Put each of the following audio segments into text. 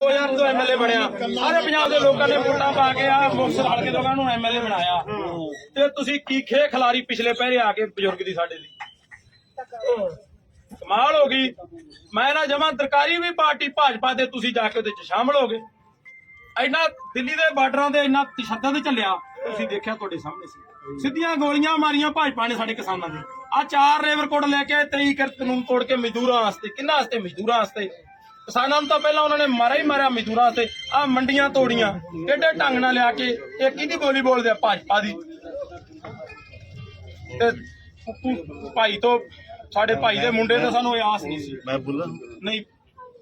2000 ਤੋਂ ਐਮਐਲਏ ਬਣਿਆ। ਸਾਰੇ ਪੰਜਾਬ ਦੇ ਲੋਕਾਂ ਨੇ ਵੋਟਾਂ ਪਾ ਕੇ ਆ ਮੁਕਤਸਰ ਹਲਕੇ ਤੋਂ ਨੂੰ ਐਮਐਲਏ ਬਣਾਇਆ। ਤੇ ਤੁਸੀਂ ਕੀ ਖੇ ਖਿਲਾਰੀ ਪਿਛਲੇ ਪਹਿਰੇ ਆ ਕੇ ਬਜ਼ੁਰਗ ਦੀ ਸਾਡੇ ਦੀ ਕਮਾਲ ਹੋ ਗਈ। ਮੈਂ ਨਾ ਜਮਾਂ ਸਰਕਾਰੀ ਵੀ ਪਾਰਟੀ ਭਾਜਪਾ ਦੇ ਤੁਸੀਂ ਜਾ ਕੇ ਉਹਦੇ ਚ ਸ਼ਾਮਲ ਹੋ ਗਏ। ਇੰਨਾ ਦਿੱਲੀ ਦੇ ਬਾਰਡਰਾਂ ਦੇ ਇੰਨਾ ਤਸ਼ੱਦਦ ਚੱਲਿਆ ਤੁਸੀਂ ਦੇਖਿਆ ਤੁਹਾਡੇ ਸਾਹਮਣੇ ਸੀ। ਸਿੱਧੀਆਂ ਗੋਲੀਆਂ ਮਾਰੀਆਂ ਭਾਜਪਾ ਨੇ ਸਾਡੇ ਕਿਸਾਨਾਂ ਦੇ। ਆ ਚਾਰ ਰੇਵਰ ਕੋਡ ਲੈ ਕੇ ਆਏ, 23 ਕਰ ਕਾਨੂੰਨ ਤੋੜ ਕੇ ਮਜ਼ਦੂਰਾਂ ਵਾਸਤੇ ਕਿੰਨਾ ਵਾਸਤੇ? ਮਜ਼ਦੂਰਾਂ ਵਾਸਤੇ। ਕਿਸਾਨਾਂ ਨੂੰ ਤਾਂ ਪਹਿਲਾਂ ਉਹਨਾਂ ਨੇ ਮਾਰਿਆ ਹੀ ਮਾਰਿਆ ਮਜ਼ਦੂਰਾਂ ਵਾਸਤੇ। ਆ ਮੰਡੀਆਂ ਤੋੜੀਆਂ ਕਿੱਡੇ ਢੰਗ ਨਾਲ ਲਿਆ ਕੇ ਇਹ ਕਿਹਦੀ ਬੋਲੀ ਬੋਲਦੇ ਆ? ਭਾਜਪਾ ਦੀ। ਤੇ ਤੂੰ ਭਾਈ ਤੋਂ ਸਾਡੇ ਭਾਈ ਦੇ ਮੁੰਡੇ ਤੋਂ ਸਾਨੂੰ ਇਹ ਆਸ ਨਹੀਂ ਸੀ। ਮੈਂ ਬੋਲਾਂ? ਨਹੀਂ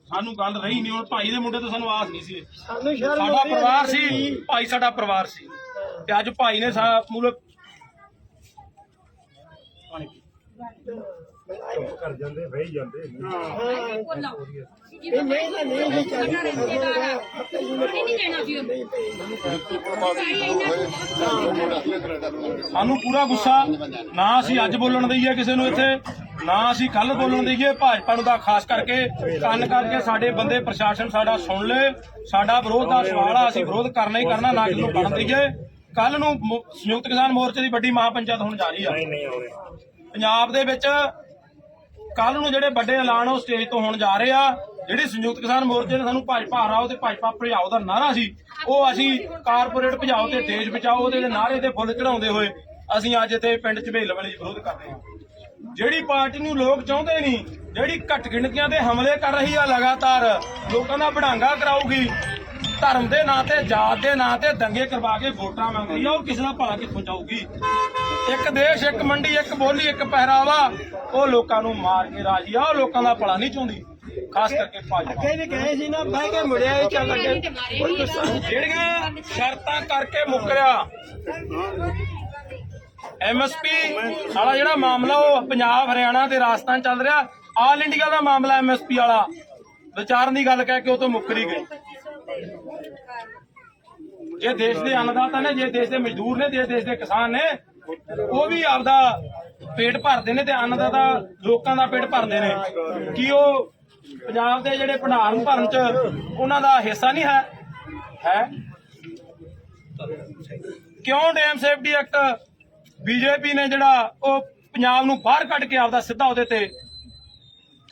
ਸਾਨੂੰ ਗੱਲ ਰਹੀ ਨਹੀਂ ਹੁਣ ਭਾਈ ਦੇ ਮੁੰਡੇ ਤੋਂ ਸਾਨੂੰ ਆਸ ਨਹੀਂ ਸੀ। ਸਾਡਾ ਪਰਿਵਾਰ ਸੀ ਭਾਈ ਸਾਡਾ ਪਰਿਵਾਰ ਸੀ। ਤੇ ਅੱਜ ਭਾਈ ਨੇ ਸਾ ਕਰ ਜਾਂਦੇ ਵਹੀ ਜਾਂਦੇ। ਸਾਨੂੰ ਪੂਰਾ ਗੁੱਸਾ। ਨਾ ਅਸੀਂ ਅੱਜ ਬੋਲਣ ਦਈਏ ਕਿਸੇ ਨੂੰ ਇੱਥੇ ਨਾ ਅਸੀਂ ਕੱਲ ਬੋਲਣ ਦਈਏ। ਭਾਜਪਾ ਨੂੰ ਤਾਂ ਖਾਸ ਕਰਕੇ ਕੰਨ ਕਰਕੇ ਸਾਡੇ ਬੰਦੇ ਪ੍ਰਸ਼ਾਸਨ ਸਾਡਾ ਸੁਣ ਲੇ। ਸਾਡਾ ਵਿਰੋਧ ਦਾ ਸਵਾਲ ਆ ਅਸੀਂ ਵਿਰੋਧ ਕਰਨਾ ਹੀ ਕਰਨਾ ਨਾ ਕਿਸੇ ਨੂੰ ਬਣ ਦਈਏ। ਕੱਲ ਨੂੰ ਮੁ- ਸੰਯੁਕਤ ਕਿਸਾਨ ਮੋਰਚੇ ਦੀ ਵੱਡੀ ਮਹਾਪੰਚਾਇਤ ਹੋਣ ਜਾ ਰਹੀ ਆ। ਨਹੀਂ ਨਹੀਂ ਪੰਜਾਬ ਦੇ ਵਿੱਚ ਕੱਲ ਨੂੰ ਜਿਹੜੇ ਵੱਡੇ ਐਲਾਨ ਉਹ ਸਟੇਜ ਤੋਂ ਹੋਣ ਜਾ ਰਹੇ ਆ, ਜਿਹੜੀ ਸੰਯੁਕਤ ਕਿਸਾਨ ਮੋਰਚੇ ਨੇ ਸਾਨੂੰ ਭਾਜਪਾ ਹਰਾਓ ਤੇ ਭਾਜਪਾ ਭਜਾਓ ਦਾ ਨਾਰਾ ਸੀ, ਉਹ ਅਸੀਂ ਕਾਰਪੋਰੇਟ ਭਜਾਓ ਤੇ ਦੇਸ਼ ਬਚਾਓ ਦੇ ਨਾਰੇ ਤੇ ਫੁੱਲ ਚੜਾਉਂਦੇ ਹੋਏ ਅਸੀਂ ਅੱਜ ਇੱਥੇ ਪਿੰਡ ਝਬੇਲ ਵਾਲੇ ਵਿਰੋਧ ਕਰਦੇ ਹਾਂ। ਜਿਹੜੀ ਪਾਰਟੀ ਨੂੰ ਲੋਕ ਚਾਹੁੰਦੇ ਨਹੀਂ, ਜਿਹੜੀ ਘੱਟ ਗਿਣਤੀਆਂ ਤੇ ਹਮਲੇ ਕਰ ਰਹੀ ਆ ਲਗਾਤਾਰ, ਲੋਕਾਂ ਦਾ ਬੜਾਂਗਾ ਕਰਾਊਗੀ, ਧਰਮ ਦੇ ਨਾਂ ਤੇ ਜਾਤ ਦੇ ਨਾਂ ਤੇ ਦੰਗੇ ਕਰਵਾ ਕੇ ਵੋਟਾਂ ਮੰਗ ਆ, ਉਹ ਕਿਸੇ ਦਾ ਭਲਾ ਕਿੱਥੋਂ ਚਾਊਗੀ ਇੱਕ ਦੇਸ਼ ਇੱਕ ਮੰਡੀ ਇੱਕ ਬੋਲੀ ਇੱਕ ਪਹਿਰਾਵਾ। ਉਹ ਲੋਕਾਂ ਨੂੰ ਮਾਰ ਕੇ ਰਾਜੀ ਆ ਉਹ ਲੋਕਾਂ ਦਾ ਭਲਾ ਨਹੀਂ ਚਾਹੁੰਦੀ। ਖਾਸ ਕਰਕੇ ਭਾਜਪਾ। ਕਹਿੰਦੇ ਕਹੇ ਸੀ ਨਾ ਬਹਿ ਕੇ ਮੁੜਿਆ ਇਹ ਚੱਲ ਅੱਗੇ। ਕੋਈ ਗੁੱਸਾ ਨਹੀਂ। ਜਿਹੜੀਆਂ ਸ਼ਰਤਾਂ ਕਰਕੇ ਮੁੱਕਰਿਆ। ਐਮਐਸਪੀ ਵਾਲਾ ਜਿਹੜਾ ਮਾਮਲਾ ਉਹ ਪੰਜਾਬ ਹਰਿਆਣਾ ਤੇ ਰਾਜਸਥਾਨ ਚੱਲ ਰਿਹਾ। ਆਲ ਇੰਡੀਆ ਦਾ ਮਾਮਲਾ ਐਮਐਸਪੀ ਵਾਲਾ। ਵਿਚਾਰਨ ਦੀ ਗੱਲ ਕਹਿ ਕੇ ਉਹ ਤੋਂ ਮੁੱਕਰੀ ਗਈ ਜੇ ਦੇਸ਼ ਦੇ ਅੰਨਦਾਤਾ ਨੇ ਜੇ ਦੇਸ਼ ਦੇ ਮਜ਼ਦੂਰ ਨੇ ਜੇ ਦੇਸ਼ ਦੇ ਕਿਸਾਨ ਨੇ ਉਹ ਵੀ ਆਪਦਾ ਪੇਟ ਭਰਦੇ ਨੇ ਤੇ ਅੰਨ ਅੰਨਦਾਤਾ ਲੋਕਾਂ ਦਾ ਪੇਟ ਭਰਦੇ ਨੇ। ਕੀ ਉਹ ਪੰਜਾਬ ਦੇ ਜਿਹੜੇ ਭੰਡਾਰਨ ਭਰਨ ਚ ਉਹਨਾਂ ਦਾ ਹਿੱਸਾ ਨਹੀਂ ਹੈ? ਹੈ? ਕਿਉਂ ਡੈਮ ਸੇਫਟੀ ਐਕਟ ਬੀਜੇਪੀ ਨੇ ਜਿਹੜਾ ਉਹ ਪੰਜਾਬ ਨੂੰ ਬਾਹਰ ਕੱਢ ਕੇ ਆਪਦਾ ਸਿੱਧਾ ਉਹਦੇ ਤੇ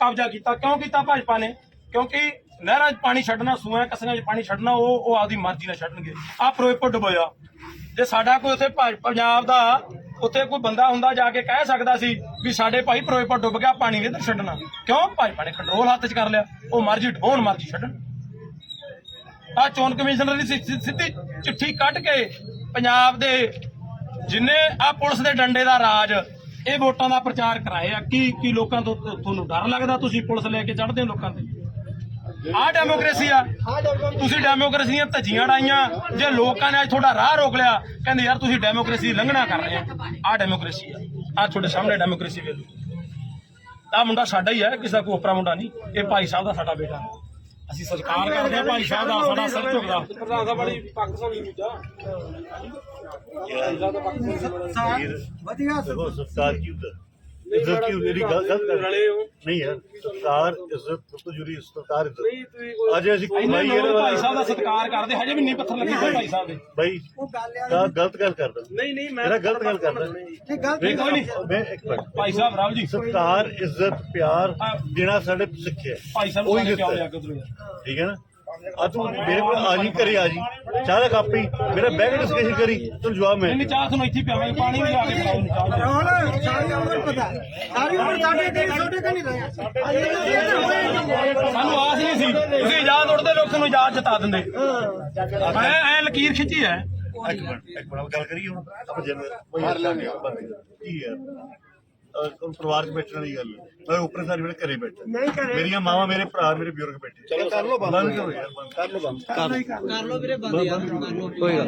ਕਬਜ਼ਾ ਕੀਤਾ? ਕਿਉਂ ਕੀਤਾ ਭਾਜਪਾ ਨੇ? ਕਿਉਂਕਿ ਨਹਿਰਾਂ 'ਚ ਪਾਣੀ ਛੱਡਣਾ, ਸੂਆਂ ਕਸਰਿਆਂ 'ਚ ਪਾਣੀ ਛੱਡਣਾ, ਉਹ ਉਹ ਆਪਦੀ ਮਰਜ਼ੀ ਨਾਲ ਛੱਡਣਗੇ। ਆ ਫਿਰੋਜ਼ਪੁਰ ਡੁਬੋਇਆ ਜੇ ਸਾਡਾ ਕੋਈ ਉੱਥੇ ਪੰਜਾਬ ਦਾ ਉੱਥੇ ਕੋਈ ਬੰਦਾ ਹੁੰਦਾ ਜਾ ਕੇ ਕਹਿ ਸਕਦਾ ਸੀ ਵੀ ਸਾਡੇ ਭਾਈ ਫਿਰੋਜ਼ਪੁਰ ਡੁੱਬ ਗਿਆ, ਪਾਣੀ ਨਹੀਂ ਛੱਡਣਾ। ਕਿਉਂ? ਭਾਜਪਾ ਨੇ ਕੰਟਰੋਲ ਹੱਥ 'ਚ ਕਰ ਲਿਆ। ਉਹ ਮਰਜ਼ੀ ਢੋਣ, ਮਰਜ਼ੀ ਛੱਡਣ। ਆ ਚੋਣ ਕਮਿਸ਼ਨਰ ਦੀ ਸਿੱਧੀ ਚਿੱਠੀ ਕੱਢ ਕੇ ਪੰਜਾਬ ਦੇ ਜਿੰਨੇ ਆ ਪੁਲਿਸ ਦੇ ਡੰਡੇ ਦਾ ਰਾਜ, ਇਹ ਵੋਟਾਂ ਦਾ ਪ੍ਰਚਾਰ ਕਰਾਏ ਆ। ਕੀ ਕੀ ਲੋਕਾਂ ਤੋਂ ਤੁਹਾਨੂੰ ਡਰ ਲੱਗਦਾ? ਤੁਸੀਂ ਪੁਲਿਸ ਲੈ ਕੇ ਚੜਦੇ ਹੋ ਲੋਕਾਂ ਤੇ? ਆ ਡੈਮੋਕ੍ਰੇਸੀ ਆ। ਤੁਸੀਂ ਡੈਮੋਕ੍ਰੇਸੀ ਦੀਆਂ ਧੱਜੀਆਂ ਡਾਈਆਂ ਜੇ ਲੋਕਾਂ ਨੇ ਅੱਜ ਤੁਹਾਡਾ ਰਾਹ ਰੋਕ ਲਿਆ ਕਹਿੰਦੇ ਯਾਰ ਤੁਸੀਂ ਡੈਮੋਕ੍ਰੇਸੀ ਦੀ ਲੰਘਣਾ ਕਰ ਰਹੇ ਆ ਆ ਡੈਮੋਕ੍ਰੇਸੀ ਆ। ਆ ਤੁਹਾਡੇ ਸਾਹਮਣੇ ਡੈਮੋਕ੍ਰੇਸੀ ਵੇਲੋ ਆ ਮੁੰਡਾ ਸਾਡਾ ਹੀ ਹੈ ਕਿਸੇ ਦਾ ਕੋਈ ਉਪਰਾ ਮੁੰਡਾ ਨਹੀਂ। ਇਹ ਭਾਈ ਸਾਹਿਬ ਦਾ ਸਾਡਾ ਬੇਟਾ। ਅਸੀਂ ਸਤਿਕਾਰ ਕਰਦੇ ਆ ਭਾਈ ਸਾਹਿਬ ਦਾ ਸਾਡਾ ਸਿਰ ਝੁਕਦਾ। ਪ੍ਰਧਾਨ ਦਾ ਬੜੀ ਪਾਕਿਸਤਾਨੀ ਦੂਜਾ ਵਧੀਆ। ਦੇਖੋ ਸਤਕਾਰ ਕੀ ਹੁੰਦਾ ਇੱਜ਼ਤ ਕੀ ਮੇਰੀ ਗੱਲ ਗਲਤ ਕਰ ਰਲੇ ਹੋ। ਨਹੀਂ ਯਾਰ ਸਤਕਾਰ ਇੱਜ਼ਤ ਤੋਂ ਜੁੜੀ ਸਤਕਾਰ ਇੱਜ਼ਤ। ਅੱਜ ਅਸੀਂ ਇੰਨੇ ਭਾਈ ਲੋਕ ਇਹਦੇ ਭਾਈ ਸਾਹਿਬ ਦਾ ਸਤਿਕਾਰ ਕਰਦੇ ਹਜੇ ਵੀ ਨਹੀਂ ਪੱਥਰ ਲੱਗੇ ਹੋਏ ਭਾਈ ਸਾਹਿਬ ਦੇ। ਭਾਈ ਉਹ ਗੱਲ ਆ ਤਾਂ ਗਲਤ ਗੱਲ ਕਰਦਾ ਨਹੀਂ ਨਹੀਂ ਮੇਰਾ ਗਲਤ ਗੱਲ ਕਰਦਾ ਇਹ ਗਲਤ ਵੇਖ ਕੋਈ ਨਹੀਂ। ਮੈਂ ਇੱਕ ਮਿੰਟ। ਭਾਈ ਸਾਹਿਬ ਰਾਹੁਲ ਜੀ। ਸਤਕਾਰ ਇੱਜ਼ਤ ਪਿਆਰ ਦੇਣਾ ਸਾਡੇ ਸਿੱਖਿਆ ਭਾਈ ਸਾਹਿਬ ਉਹੀ ਨੂੰ ਕਿਉਂ ਦਿੱਤਾ ਠੀਕ ਹੈ ਨਾ? ਆ ਤੂੰ ਮੇਰੇ ਕੋਲ ਆ ਜੀ ਘਰੇ ਆ ਜੀ। ਚਾਹ ਦਾ ਕੱਪ ਹੀ। ਮੇਰਾ ਬੈਗ ਡਿਸਕਸ਼ਨ ਕਰੀ ਤੈਨੂੰ ਜਵਾਬ ਮੈਂ ਨਹੀਂ ਚਾਹ ਤੁਹਾਨੂੰ ਇੱਥੇ ਪਿਆਵਾਂਗੇ ਪਾਣੀ ਵੀ ਆ ਕੇ ਨੂੰ ਚਾਹ ਰਾਹੁਲ ਸਾਰੀ ਉਮਰ ਪਤਾ। ਸਾਰੀ ਉਮਰ ਸਾਡੇ ਤੇ ਛੋਟੇ ਕਿ ਨਹੀਂ ਰਹੇ। ਸਾਨੂੰ ਆਸ ਨਹੀਂ ਸੀ। ਤੁਸੀਂ ਇਜਾਜ਼ਤ ਉੜਦੇ ਲੋਕ ਤੁਹਾਨੂੰ ਇਜਾਜ਼ਤ ਜਤਾ ਦਿੰਦੇ। ਮੈਂ ਐ ਲਕੀਰ ਖਿੱਚੀ ਐ ਇੱਕ ਮਿੰਟ ਇੱਕ ਮਿੰਟ ਗੱਲ ਕਰੀਏ ਹੁਣ। ਆਪਾਂ ਜਨ ਮਾਰ ਲੈਣੇ ਕੀ ਹੈ? ਪਰਿਵਾਰ 'ਚ ਬੈਠਣ ਦੀ ਗੱਲ ਹੈ। ਮੈਂ ਉੱਪਰ ਸਾਰੇ ਵੇਲੇ ਘਰੇ ਬੈਠਾ। ਨਹੀਂ ਘਰੇ। ਮੇਰੀਆਂ ਮਾਵਾਂ ਮੇਰੇ ਭਰਾ ਮੇਰੇ ਬਜ਼ੁਰਗ ਬੈਠੇ। ਚਲੋ ਕਰ ਲੋ ਬੰਦ ਕਰੋ ਯਾਰ ਬੰਦ ਕਰ। ਲੋ ਬੰਦ। ਕਰ ਲੋ ਵੀਰੇ ਬੰਦ ਯਾਰ। ਕਰ। ਲੋ ਕੋਈ ਗੱਲ